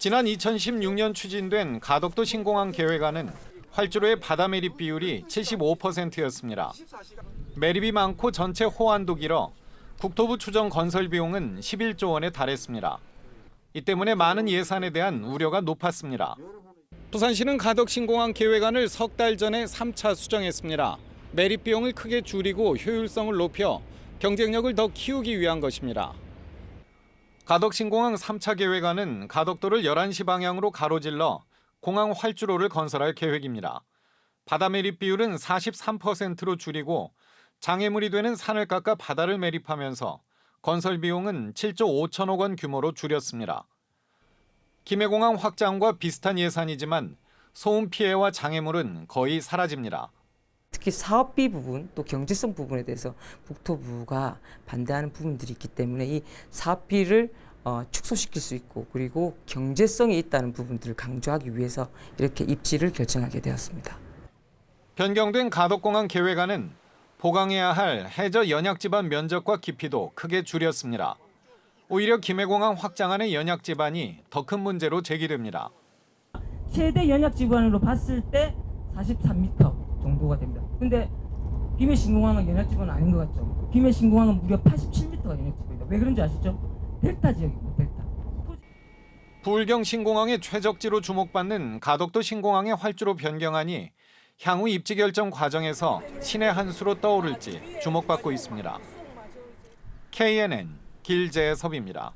지난 2016년 추진된 가덕도 신공항 계획안은 활주로의 바다 매립 비율이 75%였습니다. 매립이 많고 전체 호환도 길어 국토부 추정 건설 비용은 11조 원에 달했습니다. 이 때문에 많은 예산에 대한 우려가 높았습니다. 부산시는 가덕 신공항 계획안을 석 달 전에 3차 수정했습니다. 매립 비용을 크게 줄이고 효율성을 높여 경쟁력을 더 키우기 위한 것입니다. 가덕 신공항 3차 계획안은 가덕도를 11시 방향으로 가로질러 공항 활주로를 건설할 계획입니다. 바다 매립 비율은 43%로 줄이고 장애물이 되는 산을 깎아 바다를 매립하면서 건설 비용은 7조 5천억 원 규모로 줄였습니다. 김해공항 확장과 비슷한 예산이지만 소음 피해와 장애물은 거의 사라집니다. 특히 사업비 부분 또 경제성 부분에 대해서 국토부가 반대하는 부분들이 있기 때문에 이 사업비를 어, 축소시킬 수 있고 그리고 경제성이 있다는 부분들을 강조하기 위해서 이렇게 입지를 결정하게 되었습니다. 변경된 가덕공항 계획안은 보강해야 할 해저 연약 지반 면적과 깊이도 크게 줄였습니다. 오히려 김해공항 확장안의 연약 지반이 더 큰 문제로 제기됩니다. 최대 연약 지반으로 봤을 때 43m 정도가 됩니다. 근데 김해 신공항은 지반은 아닌 것 같죠? 김해 신공항은 무려 87m가 연약 지반입니다. 왜 그런지 아시죠? 델타 지역입니다. 델타. 부울경 신공항의 최적지로 주목받는 가덕도 신공항의 활주로 변경안이 향후 입지 결정 과정에서 신의 한 수로 떠오를지 주목받고 있습니다. KNN 길재섭입니다.